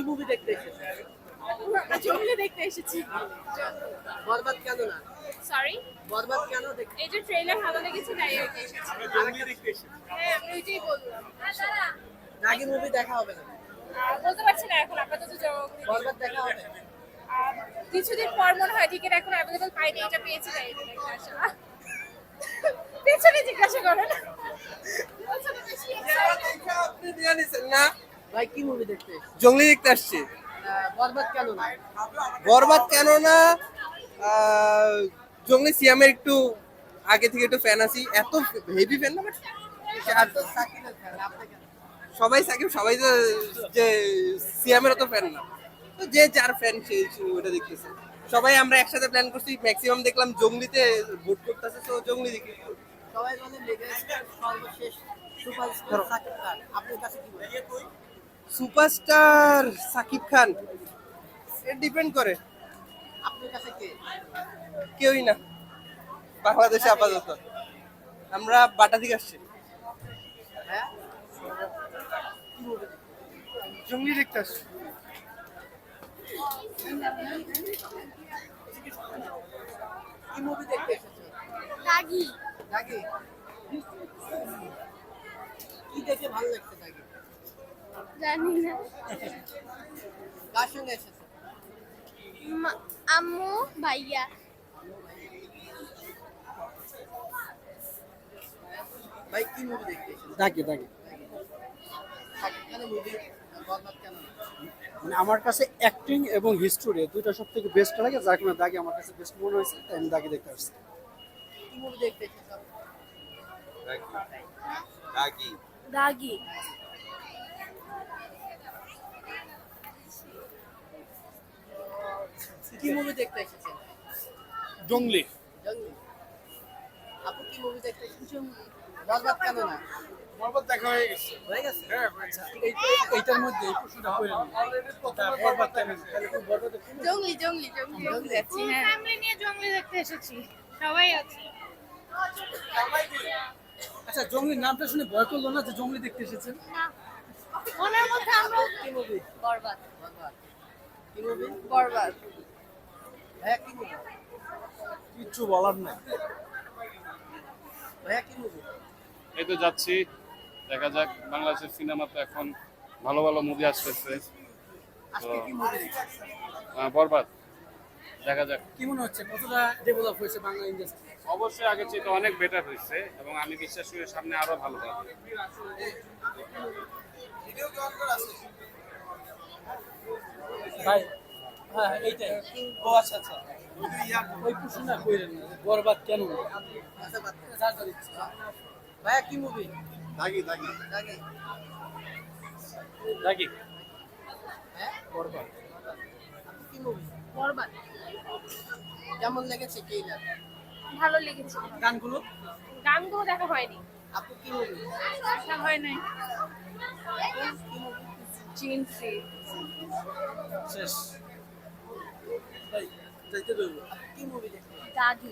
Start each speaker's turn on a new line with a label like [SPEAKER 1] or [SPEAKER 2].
[SPEAKER 1] কি মুভি দেখতে এসেছেন
[SPEAKER 2] জঙ্গলি দেখতে এসেছি।
[SPEAKER 1] বরবাদ কেন না?
[SPEAKER 2] সরি
[SPEAKER 1] বরবাদ কেন দেখতে
[SPEAKER 2] এই যে ট্রেলার ভালো লেগেছে তাই এসেছি।
[SPEAKER 3] দেখতে এসেছি।
[SPEAKER 2] হ্যাঁ আমি ওইটাই বললাম।
[SPEAKER 1] মুভি দেখা হবে না।
[SPEAKER 2] বলতে পারছি না এখন আপাতত জঙ্গলি
[SPEAKER 1] বরবাদ দেখা হবে?
[SPEAKER 2] কিছুদিন পর মনে হয় টিকিট এখন অ্যাভেলেবল পাইনি এটা পেয়েছি তাই পেছনে জিজ্ঞাসা করেন।
[SPEAKER 1] ভাই কি মুভি দেখতে
[SPEAKER 4] জঙ্গলি দেখতে আসছি।
[SPEAKER 1] বরবাদ কেন না?
[SPEAKER 4] বরবাদ কেন না? জঙ্গলি সিয়ামের একটু আগে থেকে একটু ফ্যান আছি। এত হেভি ফ্যান না? সবাই সাকিব সবাই তো যে সিয়ামের তো ফ্যান না। তো যে যার ফ্যান সে সে ওটা দেখতেছে। সবাই আমরা একসাথে প্ল্যান করছি ম্যাক্সিমাম দেখলাম জঙ্গলিতে ভোট করতেছে তো জঙ্গলি দেখি।
[SPEAKER 1] সবাই বলে সর্বশেষ সুপারস্টার সাকিব খান আপনার কাছে কি?
[SPEAKER 4] সুপারস্টার সাকিব খান। এটা ডিপেন্ড করে।
[SPEAKER 1] আপনার কাছে কে?
[SPEAKER 4] কেউই না। বাংলাদেশে আপাতত। আমরা বাটা থেকে আসছি।
[SPEAKER 1] হ্যাঁ?
[SPEAKER 4] জঙ্গলি দেখতে আসছি।
[SPEAKER 1] কি মুভি দেখতে এসেছেন
[SPEAKER 2] রাগি।
[SPEAKER 1] নাকি কি দেখে ভালো লাগছে নাকি
[SPEAKER 2] জানি না
[SPEAKER 1] কার সঙ্গে এসেছে?
[SPEAKER 2] আম্মু ভাইয়া।
[SPEAKER 1] ভাই কি মুভি দেখতে
[SPEAKER 5] দাগে দাগে
[SPEAKER 1] কেন না?
[SPEAKER 5] মানে আমার কাছে অ্যাক্টিং এবং হিস্টোরি দুইটা সব থেকে বেস্ট লাগে যার কারণে দাগে আমার কাছে বেস্ট মনে হয়েছে তাই আমি দাগে দেখতে আসছি।
[SPEAKER 1] কি মুভি দেখতে এসেছেন
[SPEAKER 2] দাগি।
[SPEAKER 1] কি মুভি দেখতে এসেছেন?
[SPEAKER 3] জঙ্গলি।
[SPEAKER 1] জঙ্গলি। আপু কি মুভি দেখতে এসেছেন? বরবাদ কেন না?
[SPEAKER 3] বরবাদ দেখা হয়ে গেছে।
[SPEAKER 1] হয়ে গেছে?
[SPEAKER 3] হ্যাঁ
[SPEAKER 5] এইটার মধ্যে এই প্রশ্নটা করে
[SPEAKER 2] জঙ্গলি জঙ্গলি জঙ্গলি জঙ্গলি। যাচ্ছি হ্যাঁ। ফ্যামিলি নিয়ে জঙ্গলি দেখতে এসেছি। সবাই আছে।
[SPEAKER 5] আচ্ছা জঙ্গলির নামটা শুনে ভয় করল না যে জঙ্গলি দেখতে এসেছেন?
[SPEAKER 2] ওনার মধ্যে আমরা
[SPEAKER 1] কি মুভি
[SPEAKER 2] বরবাদ।
[SPEAKER 1] বরবাদ। কি মুভি
[SPEAKER 2] বরবাদ।
[SPEAKER 5] কিচ্ছু বলার নাই।
[SPEAKER 6] এই তো যাচ্ছি। দেখা যাক বাংলাদেশের সিনেমা তো এখন ভালো ভালো মুভি আসতেছে। বরবাদ। দেখা যাক।
[SPEAKER 5] কি মনে হচ্ছে কতটা ডেভেলপ হয়েছে বাংলা ইন্ডাস্ট্রি
[SPEAKER 6] অবশ্যই আগের চেয়ে তো অনেক বেটার হয়েছে এবং আমি বিশ্বাস করি সামনে আরও ভালো হবে।
[SPEAKER 5] ভাই হ্যাঁ এইটাই। ও আচ্ছা আচ্ছা। ওই প্রশ্নটা কইলেন না বরবাদ কেন।
[SPEAKER 1] ভাইয়া কি মুভি
[SPEAKER 3] দাগি দাগি।
[SPEAKER 1] নাকি
[SPEAKER 6] দেখি
[SPEAKER 1] হ্যাঁ?
[SPEAKER 5] বরবাদ।
[SPEAKER 1] আপু কি মুভি
[SPEAKER 2] বরবাদ।
[SPEAKER 1] কেমন লেগেছে কি
[SPEAKER 2] ভালো লেগেছে।
[SPEAKER 5] গানগুলো?
[SPEAKER 2] গানগুলো দেখা হয়নি।
[SPEAKER 1] আপু কি মুভি
[SPEAKER 2] দেখা হয় নাই। চিন ফ্রি
[SPEAKER 5] শেষ।
[SPEAKER 1] কি মুভি
[SPEAKER 2] দাগি